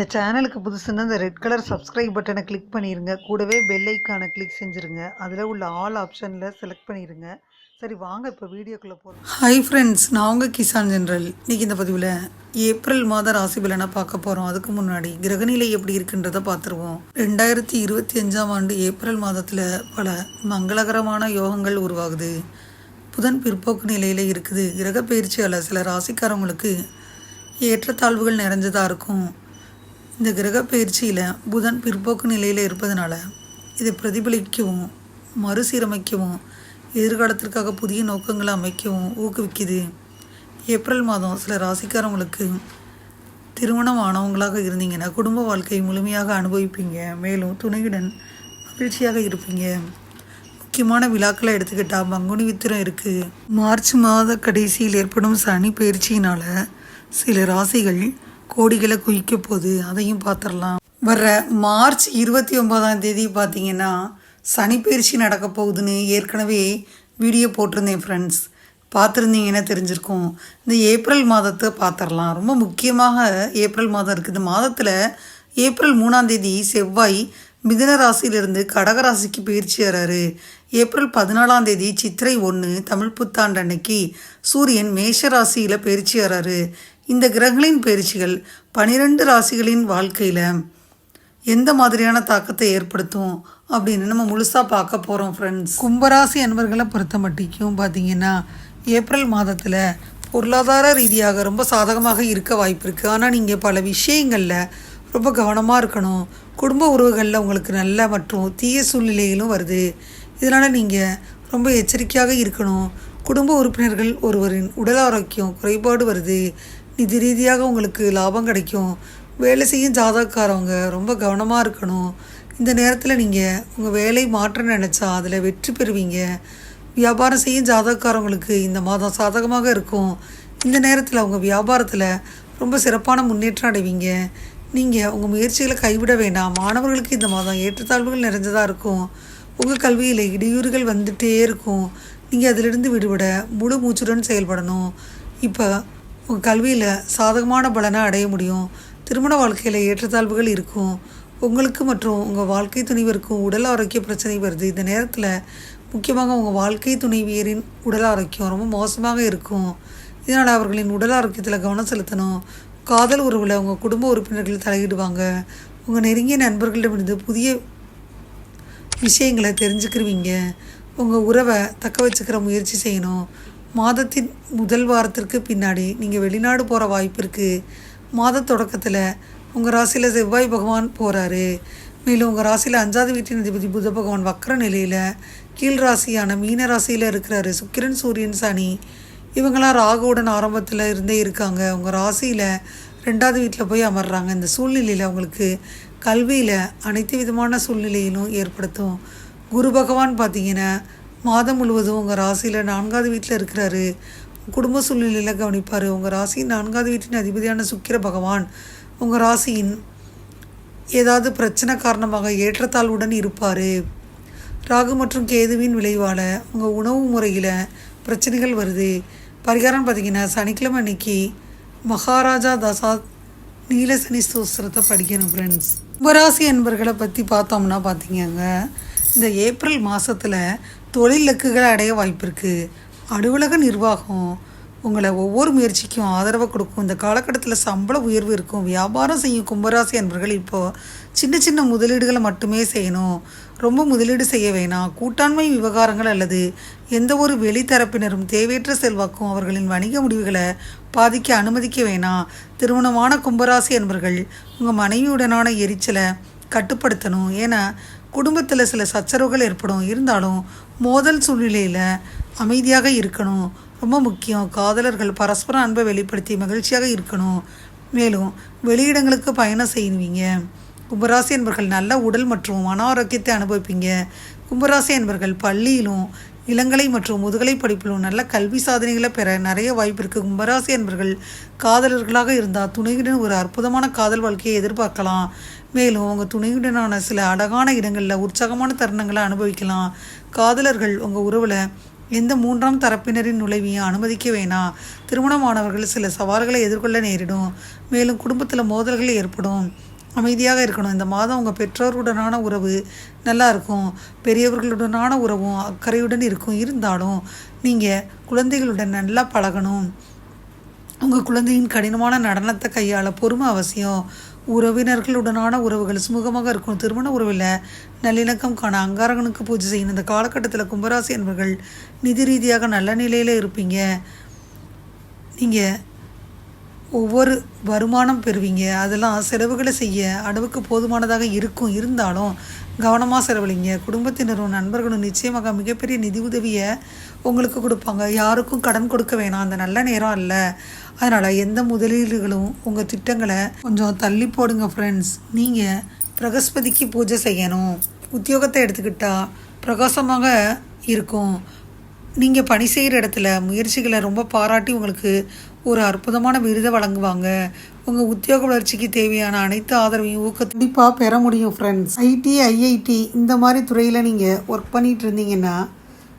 இந்த சேனலுக்கு புதுசுன்னா இந்த ரெட் கலர் சப்ஸ்கிரைப் பட்டனை கிளிக் பண்ணிடுங்க கூடவே பெல் ஐக்கானை கிளிக் செஞ்சுருங்க. அதில் உள்ள ஆல் ஆப்ஷனில் செலக்ட் பண்ணிடுங்க சரி வாங்க இப்போ வீடியோக்குள்ளே போகிறோம் ஹாய் ஃப்ரெண்ட்ஸ் நான் உங்கள் கிசான் ஜென்ரல் இன்றைக்கி இந்த பதிவில் ஏப்ரல் மாத ராசி பலனை பார்க்க போகிறோம் அதுக்கு முன்னாடி கிரகநிலை எப்படி இருக்குன்றதை பார்த்துருவோம். ரெண்டாயிரத்தி இருபத்தி அஞ்சாம் ஆண்டு ஏப்ரல் மாதத்தில் பல மங்களகரமான யோகங்கள் உருவாகுது. புதன் பிற்போக்கு நிலையில் இருக்குது. கிரக பயிற்சியால் சில ராசிக்காரவங்களுக்கு ஏற்றத்தாழ்வுகள் நிறைஞ்சதாக இருக்கும். இந்த கிரக பயிற்சியில் புதன் பிற்போக்கு நிலையில் இருப்பதனால இதை பிரதிபலிக்கவும் மறுசீரமைக்கவும் எதிர்காலத்திற்காக புதிய நோக்கங்களை அமைக்கவும் ஊக்குவிக்குது. ஏப்ரல் மாதம் சில ராசிக்காரவங்களுக்கு திருமணம் ஆனவங்களாக இருந்தீங்கன்னா குடும்ப வாழ்க்கையை முழுமையாக அனுபவிப்பீங்க. மேலும் துணையுடன் மகிழ்ச்சியாக இருப்பீங்க. முக்கியமான விழாக்களை எடுத்துக்கிட்டால் பங்குனி வித்திரம் இருக்குது மார்ச் மாத கடைசியில் ஏற்படும் சனி பயிற்சியினால் சில ராசிகள் கோடிகளை குவிக்க போகுது அதையும் பார்த்துடலாம். வர்ற மார்ச் இருபத்தி ஒன்பதாம் தேதி பார்த்தீங்கன்னா சனிப்பயிற்சி நடக்க போகுதுன்னு ஏற்கனவே வீடியோ போட்டிருந்தேன் ஃப்ரெண்ட்ஸ் பார்த்துருந்தீங்கன்னா தெரிஞ்சிருக்கும். இந்த ஏப்ரல் மாதத்தை பார்த்துடலாம். ரொம்ப முக்கியமாக ஏப்ரல் மாதம் இருக்குது. இந்த மாதத்தில் ஏப்ரல் மூணாம் தேதி செவ்வாய் மிதுன ராசியிலிருந்து கடக ராசிக்கு பயிற்சி வராரு ஏப்ரல் பதினாலாம் தேதி சித்திரை ஒன்று தமிழ் புத்தாண்டு அன்னைக்கு சூரியன் மேஷ ராசியில் பயிற்சி வராரு இந்த கிரகங்களின் பயிற்சிகள் பனிரெண்டு ராசிகளின் வாழ்க்கையில் எந்த மாதிரியான தாக்கத்தை ஏற்படுத்தும் அப்படின்னு நம்ம முழுசாக பார்க்க போகிறோம் ஃப்ரெண்ட்ஸ் கும்பராசி அன்பர்களை பொறுத்த மட்டிக்கும் பார்த்தீங்கன்னா ஏப்ரல் மாதத்தில் பொருளாதார ரீதியாக ரொம்ப சாதகமாக இருக்க வாய்ப்பு இருக்குது ஆனால் நீங்கள் பல விஷயங்களில் ரொம்ப கவனமாக இருக்கணும். குடும்ப உறவுகளில் உங்களுக்கு நல்ல மற்றும் தீய சூழ்நிலைகளும் வருது. இதனால் நீங்கள் ரொம்ப எச்சரிக்கையாக இருக்கணும். குடும்ப உறுப்பினர்கள் ஒருவரின் உடல் ஆரோக்கியம் குறைபாடு வருது. நிதி ரீதியாக உங்களுக்கு லாபம் கிடைக்கும். வேலை செய்யும் ஜாதகக்காரவங்க ரொம்ப கவனமாக இருக்கணும். இந்த நேரத்தில் நீங்கள் உங்கள் வேலை மாற்ற நினச்சா அதில் வெற்றி பெறுவீங்க. வியாபாரம் செய்யும் ஜாதகக்காரவங்களுக்கு இந்த மாதம் சாதகமாக இருக்கும். இந்த நேரத்தில் உங்கள் வியாபாரத்தில் ரொம்ப சிறப்பான முன்னேற்றம் அடைவீங்க. நீங்கள் உங்கள் முயற்சிகளை கைவிட வேண்டாம். மாணவர்களுக்கு இந்த மாதம் ஏற்றத்தாழ்வுகள் நிறைஞ்சதாக இருக்கும். உங்கள் கல்வியில் இடையூறுகள் வந்துகிட்டே இருக்கும். நீங்கள் அதிலிருந்து விடுபட முழு மூச்சுடன் செயல்படணும். இப்போ உங்கள் கல்வியில் சாதகமான பலனை அடைய முடியும். திருமண வாழ்க்கையில் ஏற்றத்தாழ்வுகள் இருக்கும். உங்களுக்கு மற்றும் உங்கள் வாழ்க்கை துணைவருக்கும் உடல் ஆரோக்கிய பிரச்சனை வருது. இந்த நேரத்தில் முக்கியமாக உங்கள் வாழ்க்கை துணைவியரின் உடல் ஆரோக்கியம் ரொம்ப மோசமாக இருக்கும். இதனால் அவர்களின் உடல் ஆரோக்கியத்தில் கவனம் செலுத்தணும். காதல் உறவில் உங்கள் குடும்ப உறுப்பினர்கள் தலையிடுவாங்க. உங்கள் நெருங்கிய நண்பர்களிடமிருந்து புதிய விஷயங்களை தெரிஞ்சுக்கிருவீங்க. உங்கள் உறவை தக்க வச்சுக்கிற முயற்சி செய்யணும். மாதத்தின் முதல் வாரத்திற்கு பின்னாடி நீங்கள் வெளிநாடு போகிற வாய்ப்பு இருக்குது மாத தொடக்கத்தில் உங்கள் ராசியில் செவ்வாய் பகவான் போகிறாரு மேலும் உங்கள் ராசியில் அஞ்சாவது வீட்டின் அதிபதி புத பகவான் வக்கர நிலையில் கீழ் ராசியான மீன ராசியில் இருக்கிறாரு. சுக்கிரன் சூரியன் சனி இவங்களாம் ராகுவுடன் ஆரம்பத்தில் இருந்தே இருக்காங்க. உங்கள் ராசியில் ரெண்டாவது வீட்டில் போய் அமர்றாங்க. இந்த சூழ்நிலையில் அவங்களுக்கு கல்வியில் அனைத்து விதமான சூழ்நிலையிலும் ஏற்படுத்தும். குரு பகவான் பார்த்தீங்கன்னா மாதம் முழுவதும் உங்கள் ராசியில் நான்காவது வீட்டில் இருக்கிறாரு. குடும்ப சூழ்நிலையில் கவனிப்பார். உங்கள் ராசியின் நான்காவது வீட்டின் அதிபதியான சுக்கிர பகவான் உங்கள் ராசியின் ஏதாவது பிரச்சனை காரணமாக ஏற்றத்தாழ்வுடன் இருப்பார். ராகு மற்றும் கேதுவின் விளைவால் உங்கள் உணவு முறையில் பிரச்சனைகள் வருது. பரிகாரம் பார்த்திங்கன்னா சனிக்கிழமை அன்னைக்கு மகாராஜா தசா நீலசனி ஸ்தோத்திரத்தை படிக்கணும் ஃப்ரெண்ட்ஸ் கும்பராசி என்பர்களை பற்றி பார்த்தோம்னா பார்த்திங்க இந்த ஏப்ரல் மாதத்தில் தொழில் இலக்குகளை அடைய வாய்ப்பு இருக்குது அலுவலக நிர்வாகம் உங்களை ஒவ்வொரு முயற்சிக்கும் ஆதரவை கொடுக்கும். இந்த காலகட்டத்தில் சம்பள உயர்வு இருக்கும். வியாபாரம் செய்யும் கும்பராசி அன்பர்கள் இப்போது சின்ன சின்ன முதலீடுகளை மட்டுமே செய்யணும். ரொம்ப முதலீடு செய்ய வேணாம். கூட்டாண்மை விவகாரங்கள் அல்லது எந்த ஒரு வெளித்தரப்பினரும் தேவையற்ற செல்வாக்கும் அவர்களின் வணிக முடிவுகளை பாதிக்க அனுமதிக்க வேணாம். திருமணமான கும்பராசி அன்பர்கள் உங்கள் மனைவியுடனான எரிச்சலை கட்டுப்படுத்தணும். ஏன்னா குடும்பத்தில் சில சச்சரவுகள் ஏற்படும். இருந்தாலும் மோதல் சூழ்நிலையில் அமைதியாக இருக்கணும். ரொம்ப முக்கியம். காதலர்கள் பரஸ்பர அன்பை வெளிப்படுத்தி மகிழ்ச்சியாக இருக்கணும். மேலும் வெளியிடங்களுக்கு பயணம் செய்வீங்க. கும்பராசி என்பர்கள் நல்ல உடல் மற்றும் மன ஆரோக்கியத்தை அனுபவிப்பீங்க. கும்பராசி என்பர்கள் பள்ளியிலும் இளங்கலை மற்றும் முதுகலை படிப்பிலும் நல்ல கல்வி சாதனைகளை பெற நிறைய வாய்ப்பு இருக்குது கும்பராசி என்பர்கள் காதலர்களாக இருந்தால் துணையுடன் ஒரு அற்புதமான காதல் வாழ்க்கையை எதிர்பார்க்கலாம். மேலும் உங்கள் துணையுடனான சில அழகான இடங்களில் உற்சாகமான தருணங்களை அனுபவிக்கலாம். காதலர்கள் உங்கள் உறவில் எந்த மூன்றாம் தரப்பினரின் நுழைவையும் அனுமதிக்க வேணாம் திருமணமானவர்கள் சில சவால்களை எதிர்கொள்ள நேரிடும். மேலும் குடும்பத்தில் மோதல்கள் ஏற்படும். அமைதியாக இருக்கணும். இந்த மாதம் உங்கள் பெற்றோருடனான உறவு நல்லா இருக்கும். பெரியவர்களுடனான உறவும் அக்கறையுடன் இருக்கும். இருந்தாலும் நீங்கள் குழந்தைகளுடன் நல்லா பழகணும். உங்கள் குழந்தையின் கடினமான நடனத்தை கையாள பொறுமை அவசியம். உறவினர்களுடனான உறவுகள் சுமூகமாக இருக்கும். திருமண உறவில் நல்லிணக்கம் காண அங்காரகனுக்கு பூஜை செய்யணும். இந்த காலகட்டத்தில் கும்பராசி என்பவர்கள் நிதி ரீதியாக நல்ல நிலையில் இருப்பீங்க. நீங்கள் ஒவ்வொரு வருமானம் பெறுவீங்க. அதெல்லாம் செலவுகளை செய்ய அளவுக்கு போதுமானதாக இருக்கும். இருந்தாலும் கவனமாக செலவழிங்க. குடும்பத்தினரும் நண்பர்களும் நிச்சயமாக மிகப்பெரிய நிதி உதவியை உங்களுக்கு கொடுப்பாங்க. யாருக்கும் கடன் கொடுக்க வேணாம். அந்த நல்ல நேரம் அல்ல. அதனால் எந்த முதலீடுகளும் உங்கள் திட்டங்களை கொஞ்சம் தள்ளி போடுங்க ஃப்ரெண்ட்ஸ் நீங்கள் பிரகஸ்பதிக்கு பூஜை செய்யணும். உத்தியோகத்தை எடுத்துக்கிட்டால் பிரகாசமாக இருக்கும். நீங்கள் பணி செய்கிற இடத்துல முயற்சிகளை ரொம்ப பாராட்டி உங்களுக்கு ஒரு அற்புதமான விருதை வழங்குவாங்க. உங்கள் உத்தியோக வளர்ச்சிக்கு தேவையான அனைத்து ஆதரவையும் ஊக்க கண்டிப்பாக பெற முடியும் ஃப்ரெண்ட்ஸ் ஐடி ஐஐடி இந்த மாதிரி துறையில் நீங்கள் ஒர்க் பண்ணிகிட்டு இருந்தீங்கன்னா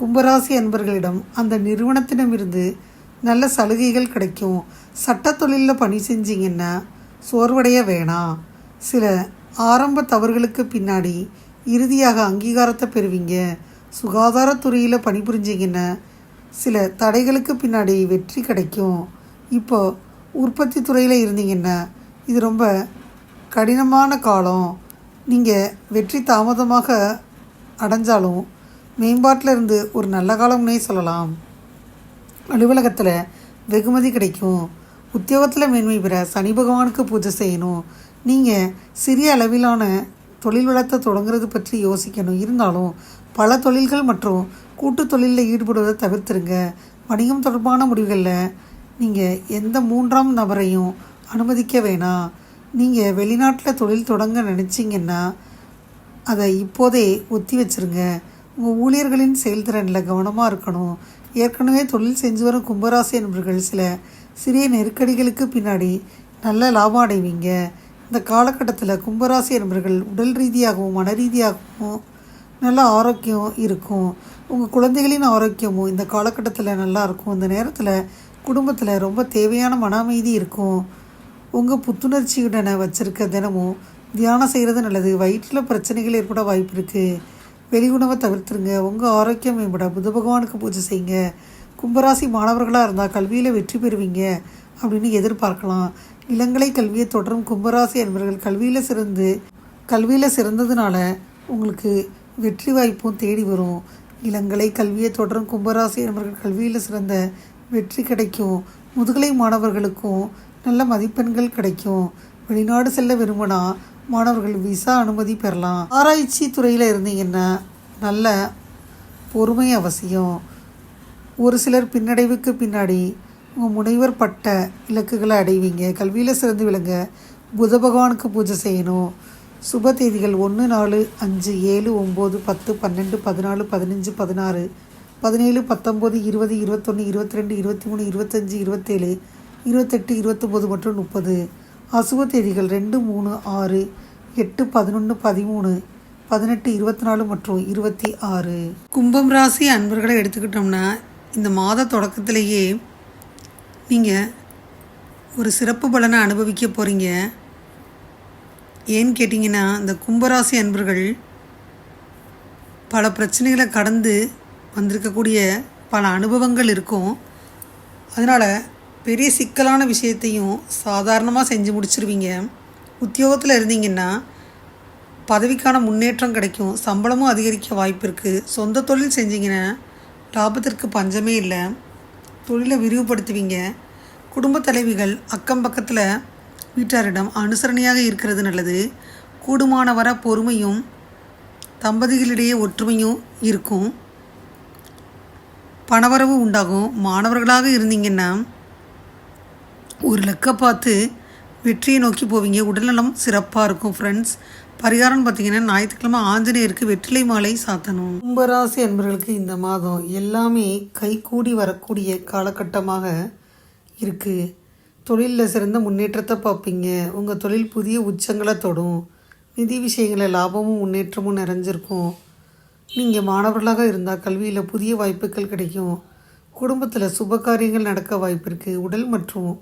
கும்பராசி அன்பர்களிடம் அந்த நிறுவனத்திடமிருந்து நல்ல சலுகைகள் கிடைக்கும். சட்ட தொழிலில் பணி செஞ்சிங்கன்னா சோர்வடைய வேணாம். சில ஆரம்ப தவறுகளுக்கு பின்னாடி இறுதியாக அங்கீகாரத்தை பெறுவீங்க. சுகாதாரத்துறையில் பணிபுரிஞ்சிங்கன்னா சில தடைகளுக்கு பின்னாடி வெற்றி கிடைக்கும். இப்போ உற்பத்தி துறையில் இருந்தீங்கன்னா இது ரொம்ப கடினமான காலம். நீங்கள் வெற்றி தாமதமாக அடைஞ்சாலும் மேம்பாட்டில் இருந்து ஒரு நல்ல காலம்னே சொல்லலாம். அலுவலகத்தில் வெகுமதி கிடைக்கும். உத்தியோகத்தில் மேன்மை பெற சனி பகவானுக்கு பூஜை செய்யணும். நீங்கள் சிறிய அளவிலான தொழில் வளத்தை தொடங்குறது பற்றி யோசிக்கணும். இருந்தாலும் பல தொழில்கள் மற்றும் கூட்டு தொழிலில் ஈடுபடுவதை தவிர்த்துருங்க. வணிகம் தொடர்பான முடிவுகளில் நீங்கள் எந்த மூன்றாம் நபரையும் அனுமதிக்க வேணாம் நீங்கள் வெளிநாட்டில் தொழில் தொடங்க நினச்சிங்கன்னா அதை இப்போதே ஒத்தி வச்சிருங்க. உங்கள் ஊழியர்களின் செயல்திறனில் கவனமாக இருக்கணும். ஏற்கனவே தொழில் செஞ்சு வரும் கும்பராசி என்பவர்கள் சில சிறிய நெருக்கடிகளுக்கு பின்னாடி நல்ல லாபம் அடைவீங்க. இந்த காலகட்டத்தில் கும்பராசி என்பவர்கள் உடல் ரீதியாகவும் மன ரீதியாகவும் நல்ல ஆரோக்கியம் இருக்கும். உங்கள் குழந்தைகளின் ஆரோக்கியமும் இந்த காலகட்டத்தில் நல்லா இருக்கும். இந்த நேரத்தில் குடும்பத்தில் ரொம்ப தேவையான மன அமைதி இருக்கும் உங்கள் புத்துணர்ச்சியுடனே வச்சுருக்க தினமும் தியானம் செய்கிறது நல்லது. வயிற்றில் பிரச்சனைகள் ஏற்பட வாய்ப்பு இருக்குது வெளி உணவை தவிர்த்துருங்க. உங்கள் ஆரோக்கியம் மேம்பட. புத பகவானுக்கு பூஜை செய்யுங்க. கும்பராசி மாணவர்களாக இருந்தால் கல்வியில் வெற்றி பெறுவீங்க அப்படின்னு எதிர்பார்க்கலாம். இளங்கலை கல்வியை தொடரும் கும்பராசி என்பவர்கள் கல்வியில் சிறந்து கல்வியில் சிறந்ததுனால உங்களுக்கு வெற்றி வாய்ப்பும் தேடி வரும். இளங்கலை கல்வியை தொடரும் கும்பராசி என்பவர்கள் கல்வியில் சிறந்த வெற்றி கிடைக்கும். முதுகலை மாணவர்களுக்கும் நல்ல மதிப்பெண்கள் கிடைக்கும். வெளிநாடு செல்ல விரும்பினா மாணவர்கள் விசா அனுமதி பெறலாம். ஆராய்ச்சி துறையில் இருந்தீங்கன்னா நல்ல பொறுமை அவசியம். ஒரு சிலர் பின்னடைவுக்கு பின்னாடி உங்கள் முனைவர் பட்ட இலக்குகளை அடைவீங்க. கல்வியில் சிறந்து விளங்க புத பகவானுக்கு பூஜை செய்யணும். சுப தேதிகள் ஒன்று நாலு அஞ்சு ஏழு ஒம்பது பத்து பன்னெண்டு பதினாலு பதினஞ்சு பதினாறு பதினேழு பத்தொம்போது இருபது இருபத்தொன்று இருபத்தி ரெண்டு இருபத்தி மூணு இருபத்தஞ்சி இருபத்தேழு இருபத்தெட்டு இருபத்தொம்போது மற்றும் முப்பது. அசுப தேதிகள் ரெண்டு மூணு ஆறு எட்டு பதினொன்று பதிமூணு பதினெட்டு இருபத்தி நாலு மற்றும் இருபத்தி ஆறு கும்பம் ராசி அன்பர்களை எடுத்துக்கிட்டோம்னா இந்த மாத தொடக்கத்திலேயே நீங்கள் ஒரு சிறப்பு பலனை அனுபவிக்க போகிறீங்க ஏன்னு கேட்டிங்கன்னா இந்த கும்பராசி அன்பர்கள் பல பிரச்சனைகளை கடந்து வந்திருக்கக்கூடிய பல அனுபவங்கள் இருக்கும். அதனால் பெரிய சிக்கலான விஷயத்தையும் சாதாரணமாக செஞ்சு முடிச்சிருவீங்க. உத்தியோகத்தில் இருந்தீங்கன்னா பதவிக்கான முன்னேற்றம் கிடைக்கும். சம்பளமும் அதிகரிக்க வாய்ப்பு இருக்குது சொந்த தொழில் செஞ்சீங்கன்னா லாபத்திற்கு பஞ்சமே இல்லை. தொழிலை விரிவுபடுத்துவீங்க. குடும்ப தலைவிகள் அக்கம் பக்கத்தில் வீட்டாரிடம் அனுசரணையாக இருக்கிறது நல்லது. கூடுமான வர பொறுமையும் தம்பதிகளிடையே ஒற்றுமையும் இருக்கும். பணவரவு உண்டாகும். மாணவர்களாக இருந்தீங்கன்னா ஒரு லக்கை பார்த்து வெற்றியை நோக்கி போவீங்க. உடல்நலம் சிறப்பாக இருக்கும் ஃப்ரெண்ட்ஸ் பரிகாரம்னு பார்த்தீங்கன்னா ஞாயிற்றுக்கிழமை ஆஞ்சநேயருக்கு வெற்றிலை மாலை சாத்தணும். கும்பராசி என்பவர்களுக்கு இந்த மாதம் எல்லாமே கைகூடி வரக்கூடிய காலகட்டமாக இருக்குது தொழிலில் சிறந்த முன்னேற்றத்தை பார்ப்பீங்க. உங்கள் தொழில் புதிய உச்சங்களை தொடும். நிதி விஷயங்களில் லாபமும் முன்னேற்றமும் நிறைஞ்சிருக்கும். நீங்கள் மாணவர்களாக இருந்தால் கல்வியில் புதிய வாய்ப்புகள் கிடைக்கும். குடும்பத்தில் சுப காரியங்கள் நடக்க வாய்ப்பு இருக்குது உடல் மற்றும்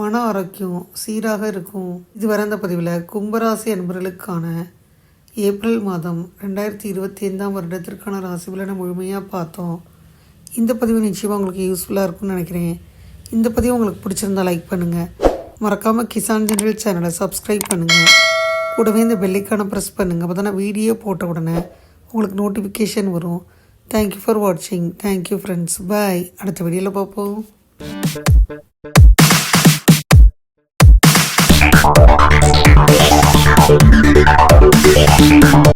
மன ஆரோக்கியம் சீராக இருக்கும். இதுவரை அந்த பதிவில் கும்பராசி அன்பர்களுக்கான ஏப்ரல் மாதம் ரெண்டாயிரத்தி இருபத்தி ஐந்தாம் வருடத்திற்கான ராசி பலனை முழுமையாக பார்த்தோம். இந்த பதிவு நிச்சயமாக உங்களுக்கு யூஸ்ஃபுல்லாக இருக்கும்னு நினைக்கிறேன். இந்த பதிவு உங்களுக்கு பிடிச்சிருந்தா லைக் பண்ணுங்கள் மறக்காமல் கிசான் ஜெனரல் சேனலை சப்ஸ்கிரைப் பண்ணுங்கள் கூடவே இந்த பெல்லைக்கான ப்ரெஸ் பண்ணுங்கள் அப்போ தான் வீடியோ போட்ட உடனே உங்களுக்கு நோட்டிஃபிகேஷன் வரும். தேங்க்யூ ஃபார் வாட்சிங் தேங்க்யூ ஃப்ரெண்ட்ஸ் பாய் அடுத்த வீடியோவில் பார்ப்போம்.